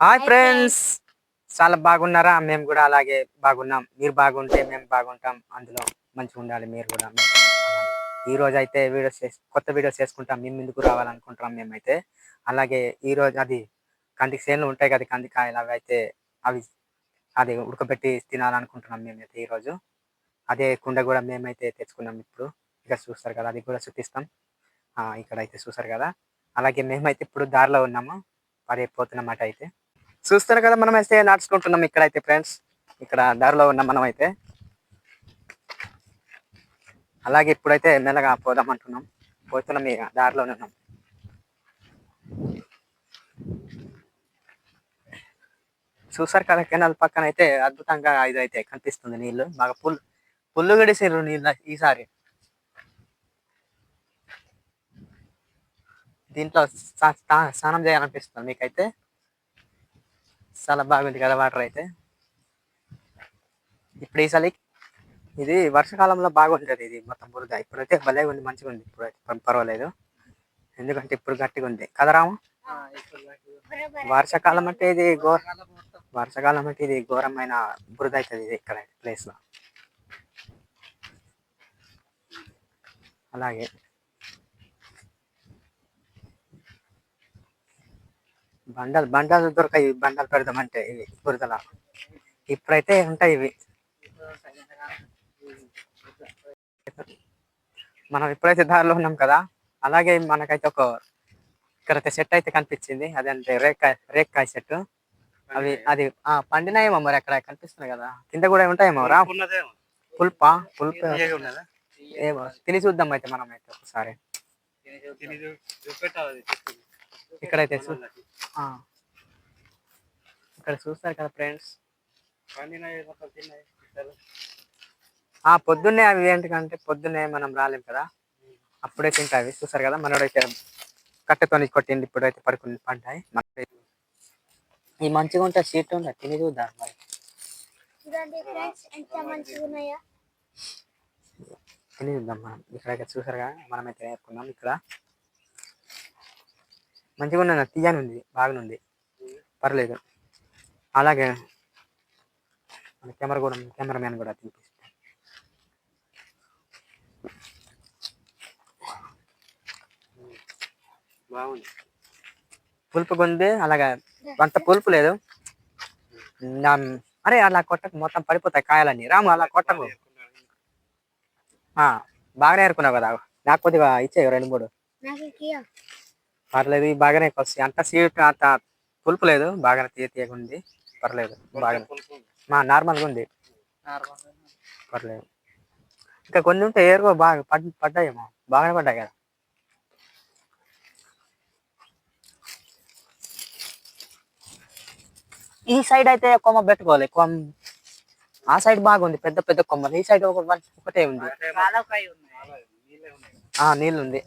Hi friends చాలా బాగున్నారా? మేము కూడా అలాగే బాగున్నాం. మీరు బాగుంటే మేము బాగుంటాం. అందులో మంచిగా ఉండాలి. మీరు కూడా. ఈ రోజు అయితే వీడియోస్ చేసి కొత్త వీడియోస్ చేసుకుంటాం. మేము ముందుకు రావాలనుకుంటున్నాం మేమైతే. అలాగే ఈ రోజు అది కందికి చేనులు ఉంటాయి కదా కందికాయలు అవి అయితే అవి అది ఉడకబెట్టి తినాలనుకుంటున్నాం మేమైతే ఈ రోజు. అదే కుండ కూడా మేమైతే తెచ్చుకున్నాం ఇప్పుడు. ఇక్కడ చూస్తారు కదా అది కూడా చూపిస్తాం. ఇక్కడ అయితే చూస్తారు కదా. అలాగే మేమైతే ఇప్పుడు దారిలో ఉన్నాము. పడిపోతున్నమాట అయితే. చూస్తారు కదా మనం అయితే నడుచుకుంటున్నాం ఇక్కడైతే ఫ్రెండ్స్. ఇక్కడ దారిలో ఉన్నాం మనం అయితే అలాగే ఇప్పుడైతే మెల్లగా పోదాం అంటున్నాం పోతున్నాం ఇక దారిలోనే ఉన్నాం. చూసారు కదా కెనాల్ పక్కన అయితే అద్భుతంగా ఇదైతే కనిపిస్తుంది నీళ్ళు బాగా పుల్ పుల్లు గడిసారు నీళ్ళు ఈసారి. దీంట్లో స్నానం చేయాలనిపిస్తుంది మీకైతే. చాలా బాగుంది కదా వాటర్ అయితే. ఇప్పుడు ఈసారి ఇది వర్షాకాలంలో బాగుంటుంది ఇది మొత్తం బురద. ఇప్పుడైతే భలే ఉంది మంచిగా ఉంది. ఇప్పుడైతే పర్- పర్వాలేదు. ఎందుకంటే ఇప్పుడు గట్టిగా ఉంది. కదా రాము? వర్షాకాలం అంటే ఇది ఘోర వర్షాకాలం అంటే ఇది ఘోరమైన బురద అవుతుంది ఇది ఇక్కడ ప్లేస్లో. అలాగే. బండలు బండలు దొరకాయి బండలు పెడదామంటే ఇవి బురదల. ఇప్పుడైతే ఉంటాయి ఇవి. మనం ఇప్పుడైతే దారిలో ఉన్నాం కదా అలాగే మనకైతే ఒక ఇక్కడైతే సెట్ అయితే కనిపించింది. అదంటే రేక్కాయ రేక్కాయ చెట్టు అవి అది ఆ పండినాయేమో మరి అక్కడ కనిపిస్తున్నాయి కదా. కింద కూడా ఉంటాయేమో రా? పుల్పా? పుల్ప. ఏమో తిని చూద్దాం అయితే మనం అయితే ఒకసారి ఇక్కడైతే. ఇక్కడ చూస్తారు కదా ఫ్రెండ్స్. ఆ పొద్దున్నే అవి ఏంటికంటే పొద్దున్నే మనం రాలేం కదా? అప్పుడే తింటాయి. చూసారు కదా మనోడైతే కట్టెతో కొట్టింది ఇప్పుడైతే పడుకుని పంటాయి ఈ మంచిగా ఉంటే సీట్ ఉందా? తిని చూద్దాం మరి. తిని చూద్దాం మనం. ఇక్కడైతే చూసారు కదా మనమైతే నేర్చుకున్నాం ఇక్కడ. మంచిగా ఉన్నది తీయని ఉంది బాగానుంది పర్లేదు. అలాగే మన కెమెరా కూడా కెమెరామ్యాన్ కూడా తీపిస్తాం. బాగుంది. పులుపు ఉంది అలాగే అంత పులుపు లేదు. అరే అలా కొట్టకు మొత్తం పడిపోతాయి కాయాలన్నీ. రాము అలా కొట్టకు. ఆ, బాగానే ఏరుకున్నావు కదా. నాకు కొద్దిగా ఇచ్చే రెండు మూడు. పర్లేదు ఇవి బాగానే వస్తాయి అంత సీట్ అంత పులుపు లేదు. బాగానే తీయ తీయగా ఉంది. పర్లేదు బాగానే. మా నార్మల్గా ఉంది. పర్లేదు. ఇంకా కొన్ని ఉంటే ఏరుకో బాగా పడ్ పడ్డాయేమో. బాగానే పడ్డాయి కదా. ఈ సైడ్ అయితే కొమ్మ పెట్టుకోవాలి. కొమ్మ ఆ సైడ్ బాగుంది. పెద్ద పెద్ద కొమ్మలు. ఈ సైడ్ ఒకటే ఉంది. నీళ్ళు ఉంది.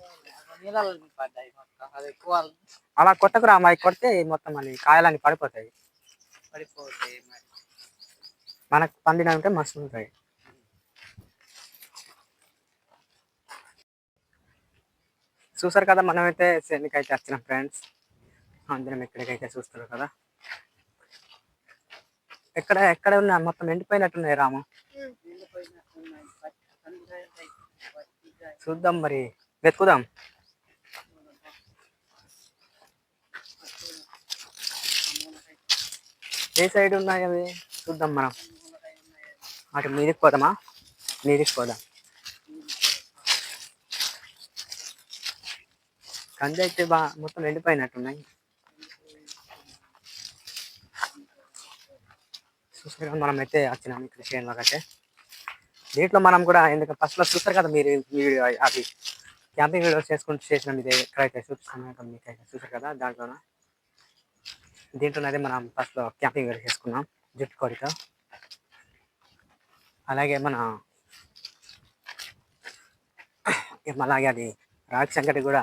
నీళ్ళలో పడ్డాయి మొత్తం. అది ఎక్కువ అలా కొట్టకురా అమ్మాయి కొడితే మొత్తం అని కాయలన్నీ పడిపోతాయి. పడిపోతాయి మరి. మనకు పండినంటే మస్తు ఉంటాయి. చూసారు కదా మనమైతే శనికైతే వచ్చిన ఫ్రెండ్స్. అందరం ఎక్కడికైతే చూస్తారు కదా. ఎక్కడ ఎక్కడ ఉన్నా మొత్తం ఎండిపోయినట్టున్నాయి రాము. చూద్దాం మరి. వెతుకుదాం. ఏ సైడ్ ఉన్నాయి అవి చూద్దాం మనం. అటు మీదికి పోదామా? మీదికి పోదాం. కంది అయితే బా మొత్తం ఎండిపోయినట్టున్నాయి. చూసారు మనం అయితే వచ్చినాం ఇక్కడ చేనులోకి అయితే. దీంట్లో మనం కూడా ఎందుకంటే ఫస్ట్లో చూస్తారు కదా మీరు వీడియో అది క్యాంపింగ్ వీడియో చేసుకుంటూ చేసినాం ఇది. ఎక్కడైతే చూపిస్తున్నాం మీకు అయితే చూసారు కదా దాంట్లో దీంట్లోనైతే మనం ఫస్ట్ క్యాంపింగ్ వీడియో చేసుకున్నాం జుట్టు కోడితో అలాగే మన అలాగే అది రాగి సంగటి కూడా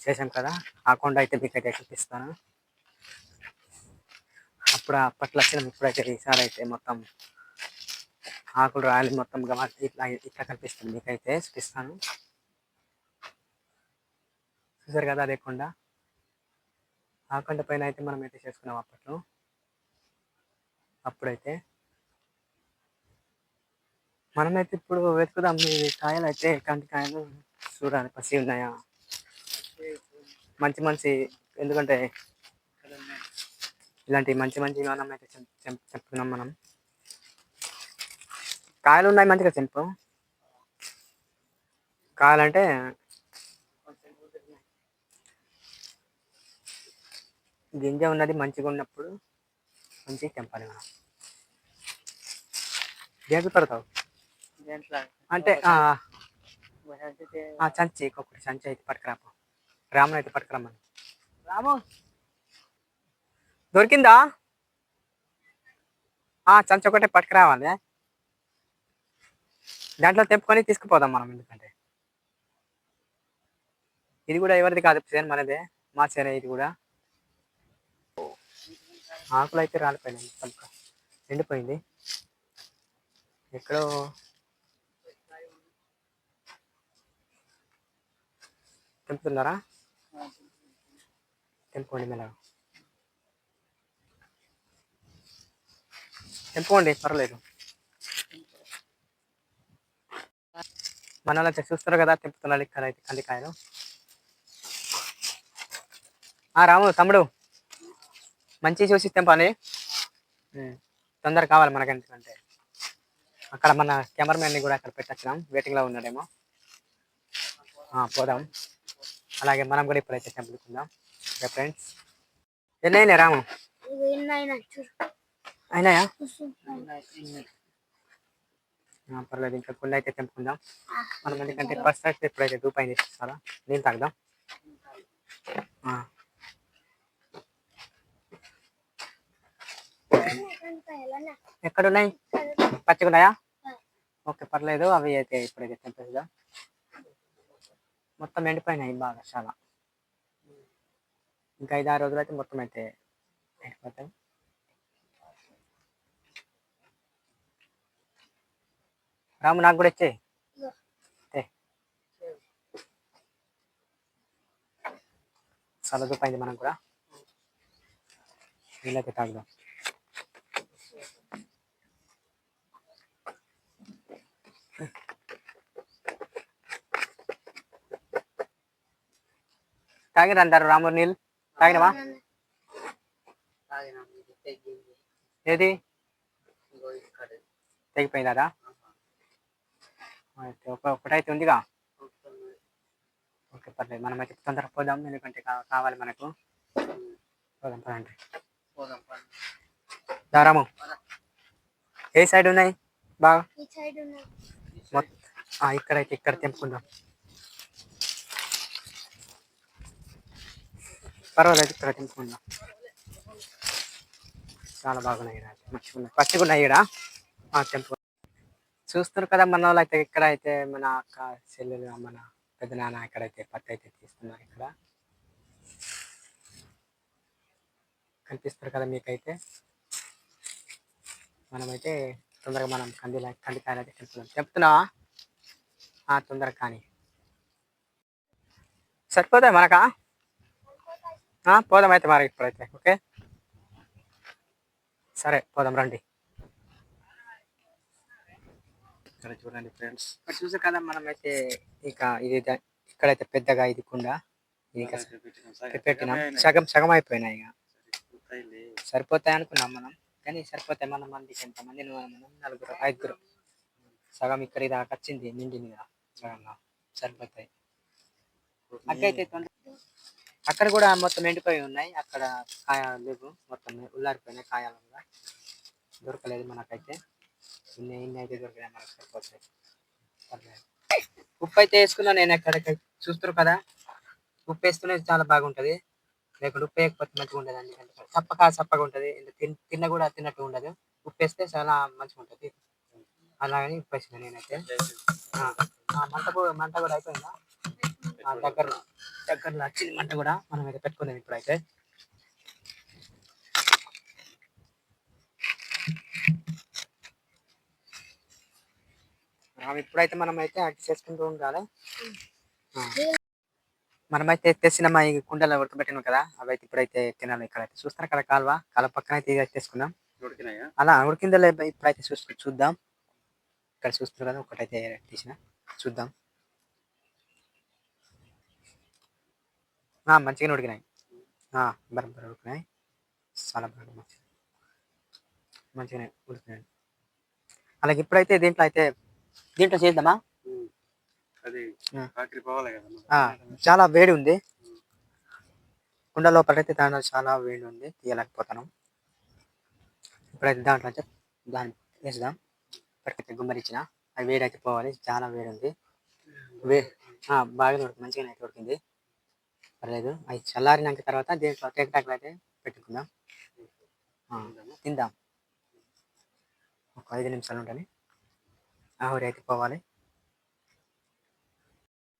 చేసాం కదా ఆ కొండ అయితే మీకు అయితే చూపిస్తాను. అప్పుడు అప్పట్లో వచ్చిన ఇప్పుడైతే ఈసారి అయితే మొత్తం ఆకులు రాయాలి మొత్తం గమ ఇట్లా ఇట్లా కనిపిస్తుంది మీకైతే చూపిస్తాను. చూసారు కదా అదే కొండ? ఆకండ పైన అయితే మనం అయితే చేసుకున్నాం అప్పట్లో. అప్పుడైతే. మనమైతే ఇప్పుడు వెతుకుదాం. మీ కాయలు అయితే కంటి కాయలు? చూడాలి పసి ఉన్నాయా? మంచి మంచి ఎందుకంటే ఇలాంటి మంచి మంచి మనం అయితే చెం- చెప్తున్నాం మనం. కాయలు ఉన్నాయి మంచిగా చెంపు కాయాలంటే గింజ ఉన్నది మంచిగా ఉన్నప్పుడు మంచిగా తెంపాలి మనం. దేనికి పడతావు? దేంట్లో? అంటే సంచి ఒకటి సంచి అయితే పట్టుకురాపు. రాముని అయితే పట్టుకురమ్మని. రాము! దొరికిందా? ఆ సంచి ఒకటే పట్టుకురావాలి. దాంట్లో తెంపుకొని తీసుకుపోదాం మనం ఎందుకంటే. ఇది కూడా ఎవరిది కాదు సేన్ మనదే. మా సేన ఇది కూడా. ఆకులు అయితే రాలిపోయినాయి మొత్తం ఎండిపోయింది. ఎక్కడో తెంపుతున్నారా? తెంపుకోండి మెల్లగా. తెంపుకోండి పర్లేదు మనలో చూస్తారు కదా తెంపుతున్నాడు ఇక్కడ అయితే కందికాయలు. రాము తమ్ముడు. మంచి చూసి తెంపాలి ఉమ్, తొందర కావాలి మనకి ఎందుకంటే. అక్కడ మన కెమెరామెన్ని కూడా అక్కడ పెట్టచ్చినాం. వెయిటింగ్లో ఉన్నాడేమో. ఆ, పోదాం. అలాగే మనం కూడా ఇప్పుడైతే తెంపుకుందాం ఓకే ఫ్రెండ్స్ ఎన్ని అయినాయి రాము. ఇవి ఎన్నైనా చూడు. అయినాయా? పర్లేదు ఇంకా కొన్ని అయితే తెంపుకుందాం మనం ఎందుకంటే ఫస్ట్ అయితే ఇప్పుడైతే దూపాయి చేస్తారా? నీళ్ళు తాగుదాం. ఎక్కడున్నాయి? ఎలానా ఉన్నాయా ఓకే పర్లేదు. అవి అయితే ఇప్పుడైతే తెంపేద్దాం మొత్తం ఎండిపోయినాయి బాగా చాలా. ఇంకా ఐదు ఆరు రోజులు అయితే మొత్తం అయితే ఎండిపోతాయి. రాము నాకు కూడా ఇచ్చే చాలా దూపైంది మనం కూడా. వీళ్ళకి తాగుదాం. తాగిరా అంటారు రామూరు నీళ్ళు? తాగినవా. ఏది? ఇక్కడ. తెగిపోయిందా అయితే ఒక ఒకటైతే ఉందిగా. ఓకే పర్లేదు. మనం అయితే తొందరగా పోదాం. ఎందుకంటే కావాలి మనకు. పోదాం పదండి. దారాము ఏ సైడ్ ఉన్నాయి? బాగా? ఈ సైడ్ ఉన్నాయి. మొత్తం ఆ, ఇక్కడైతే ఇక్కడ తెంపుకుందాం. పర్వాలేదు ఇక్కడ తెంపుకుందాం చాలా బాగున్నాయి మంచిగా ఉన్నాయి పచ్చిగా ఉన్నాయి ఇక్కడ తెంపు చూస్తున్నారు కదా మన వాళ్ళు అయితే ఇక్కడ అయితే మన అక్క చెల్లెలు మన పెద్ద నాన్న ఇక్కడైతే పత్తి అయితే తీస్తున్నారు ఇక్కడ. కనిపిస్తారు కదా మీకైతే? మనమైతే తొందరగా మనం కందిలా కందికాయలు అయితే తెంపుదాం చెప్తున్నావా తొందరగా కానీ. సరిపోతాయి మనకా? పోదాం అయితే మరి ఇప్పుడైతే ఓకే? సరే పోదాం రండి. ఇక్కడ చూడండి ఫ్రెండ్స్. ఇక్కడ చూసే కదా మనం అయితే ఇక ఇది ఇక్కడైతే పెద్దగా ఇది కుండ ఇది ఇక పెట్టినాం. సగం సగం అయిపోయినాయి ఇక. సరిపోతాయి అనుకున్నాం మనం కానీ సరిపోతాయి మన మందికి ఎంతమంది మనం నలుగురు ఐదుగురు. సగం ఇక్కడ దాకా వచ్చింది నిండింది కదా సగంగా. సరిపోతాయి. అక్కడైతే అక్కడ కూడా మొత్తం ఎండిపోయి ఉన్నాయి. అక్కడ కాయలు లేవు. మొత్తం ఉల్లారిపోయినాయి కాయలు కూడా దొరకలేదు మనకైతే. ఇన్ని ఇన్ని అయితే దొరికినాయి మనకు సరిపోతాయి. పర్లేదు. ఉప్పు అయితే వేసుకున్నా నేను ఎక్కడికి చూస్తారు కదా? ఉప్పు వేస్తూనే చాలా బాగుంటుంది. లేకుంటే ఉప్పు వేయకపోతే మంచిగా ఉండదు అండి చప్పగా చప్పగా ఉంటుంది. తిన్న కూడా తిన్నట్టు ఉండదు. ఉప్పు వేస్తే చాలా మంచిగా ఉంటుంది. అలాగని ఉప్పు వేసిన నేనైతే. మంట కూడా మంట కూడా అయిపోయిందా? దగ్గర దగ్గరలో వచ్చింది మంట కూడా మనం అయితే పెట్టుకుందాం ఇప్పుడైతే. ఇప్పుడైతే మనం అయితే అడ్జస్ట్ చేసుకుంటూ ఉండాలి. మనమైతే తెచ్చిన మా ఈ కుండలో ఉడకబెట్టినాం కదా అవి అయితే ఇప్పుడైతే తినాలి. ఇక్కడైతే చూస్తారు కదా కాలువ కాలువ పక్కన అయితే ఇది ఉడికినాయా? అలా ఉడికిందో ఇప్పుడైతే చూస్తూ చూద్దాం. ఇక్కడ చూస్తారు కదా ఒకటైతే తీసిన. చూద్దాం. మంచిగానే ఉడికినాయి. బరబర ఉడికినాయి. చాలా బాగా మంచి మంచిగానే ఉడికినాయి. అలాగే ఇప్పుడైతే దీంట్లో అయితే దీంట్లో చేద్దామా? చాలా వేడి ఉంది. కుండ లోపలైతే దాంట్లో చాలా వేడి ఉంది. తీయలేకపోతాను. ఇప్పుడైతే దాంట్లో అయితే దాన్ని వేసుదాం. ఇప్పటికైతే గుమ్మరిచ్చిన. అది వేడి అయితే పోవాలి. చాలా వేడి ఉంది. వే బాగా ఉడికి మంచిగానే అయితే ఉడికింది. పర్లేదు. అవి చల్లారినాక తర్వాత దీంట్లో టేకటాకులు అయితే పెట్టుకుందాం. తిందాం. ఒక ఐదు నిమిషాలు ఉంటుంది ఆహురి అయితే పోవాలి.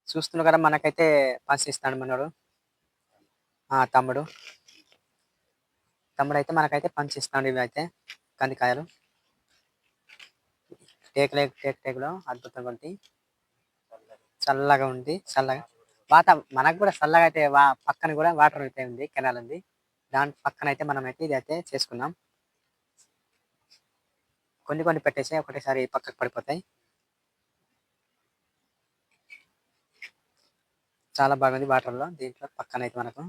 చూస్తున్నా కదా మనకైతే పంచి ఇస్తాడు మనోడు. ఆ, తమ్ముడు. తమ్ముడు అయితే మనకైతే పంచి ఇస్తాడు ఇవి అయితే కందికాయలు టేకులే టేక్ టేకులో అద్భుతంగా ఉంది చల్లగా ఉంది చల్లగా. వాత మనకు కూడా చల్లగా అయితే వా పక్కన కూడా వాటర్ అయితే ఉంది కెనాల్ ఉంది. దాని పక్కన అయితే మనం అయితే ఇది అయితే చేసుకున్నాం కొన్ని కొన్ని పెట్టేసి ఒకటేసారి పక్కకు పడిపోతాయి. చాలా బాగుంది వాటర్లో దీంట్లో పక్కన అయితే మనకు.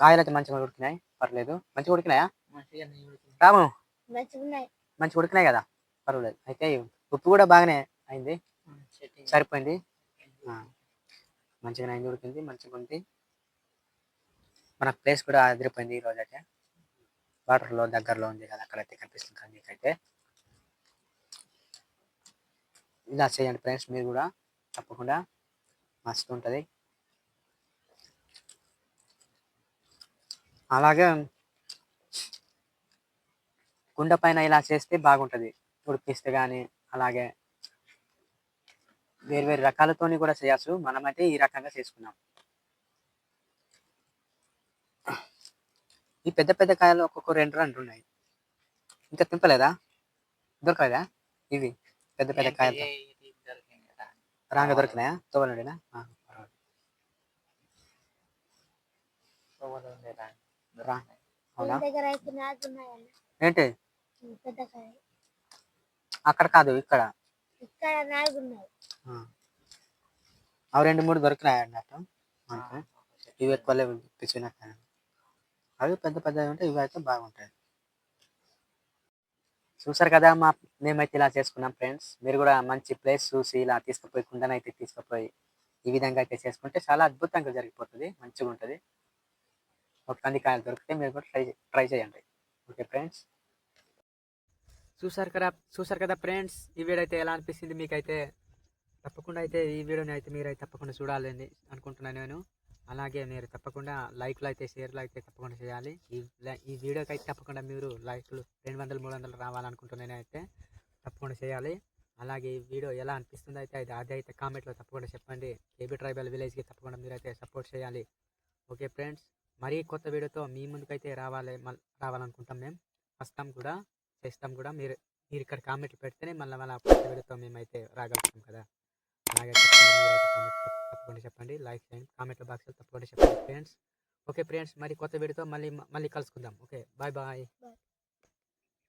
కాయలు అయితే మంచిగా ఉడికినాయి పర్లేదు. మంచిగా ఉడికినాయా? రాము? మంచిగా ఉడికినాయి కదా? పర్వాలేదు. అయితే ఉప్పు కూడా బాగానే అయింది. సరిపోయింది? మంచిగా నైన్ ఉడికింది మంచిగా ఉంది. మన ప్లేస్ కూడా అదిరిపోయింది ఈ రోజు అయితే. వాటర్లో దగ్గరలో ఉంది కదా అక్కడైతే కనిపిస్తుంది కదా మీకైతే. ఇలా చేయండి ఫ్రెండ్స్ మీరు కూడా తప్పకుండా మస్తు ఉంటుంది. అలాగే కుండ పైన ఇలా చేస్తే బాగుంటుంది. ఉడిపిస్తే కానీ అలాగే వేరు వేరు రకాలతోని కూడా చేయొచ్చు మనమైతే ఈ రకంగా చేసుకున్నాం. ఈ పెద్ద పెద్ద కాయలు ఒక్కొక్క రెండు రెండు ఉన్నాయి. ఇంకా తింపలేదా? దొరకలేదా? ఇవి పెద్ద పెద్ద కాయలు రాంగ దొరికినాయా? తోవలండినా ఏంటి? ఈ పెద్ద కాయ. అక్కడ కాదు ఇక్కడ. అవి రెండు మూడు దొరికినాయి అన్నట్టు మనకు. ఇవి ఎక్కువ లేవు అవి పెద్ద పెద్దవి ఉంటే ఇవి అయితే బాగుంటాయి. చూసారు కదా మా మేమైతే ఇలా చేసుకున్నాం ఫ్రెండ్స్. మీరు కూడా మంచి ప్లేస్ చూసి ఇలా తీసుకుపోయి కుండనైతే తీసుకుపోయి ఈ విధంగా అయితే చేసుకుంటే చాలా అద్భుతంగా జరిగిపోతుంది. మంచిగా ఉంటుంది. ఒక కందికాయలు దొరికితే మీరు కూడా ట్రై ట్రై చేయండి. Okay friends. చూసారు కదా చూసారు కదా ఫ్రెండ్స్. ఈ వీడియో అయితే ఎలా అనిపిస్తుంది మీకైతే తప్పకుండా అయితే ఈ వీడియోని అయితే మీరు అయితే తప్పకుండా చూడాలని అనుకుంటున్నాను నేను. అలాగే మీరు తప్పకుండా లైక్లు అయితే షేర్లు అయితే తప్పకుండా చేయాలి. ఈ లై- ఈ వీడియోకి అయితే తప్పకుండా మీరు లైక్లు రెండు వందలు మూడు వందలు రావాలనుకుంటున్నాను అయితే తప్పకుండా చేయాలి. అలాగే ఈ వీడియో ఎలా అనిపిస్తుందో అయితే అది అది అయితే కామెంట్లో తప్పకుండా చెప్పండి. ఏబీ ట్రైబల్ విలేజ్కి తప్పకుండా మీరు అయితే సపోర్ట్ చేయాలి. ఓకే ఫ్రెండ్స్ మరీ కొత్త వీడియోతో మీ ముందుకైతే రావాలి మళ్ళీ రావాలనుకుంటాం మేము. వస్తాం కూడా చేస్తాం కూడా మీరు మీరు ఇక్కడ కామెంట్లు పెడితేనే మళ్ళీ మళ్ళీ కొత్త వీడియోతో మేమైతే రాగలుగుతాం కదా. అలాగే తప్పకుండా చెప్పండి. లైక్ చేయండి. కామెంట్ బాక్స్లో తప్పకుండా చెప్పండి ఫ్రెండ్స్ ఓకే ఫ్రెండ్స్ మరి కొత్త వీడియోతో మళ్ళీ మళ్ళీ కలుసుకుందాం. Okay bye bye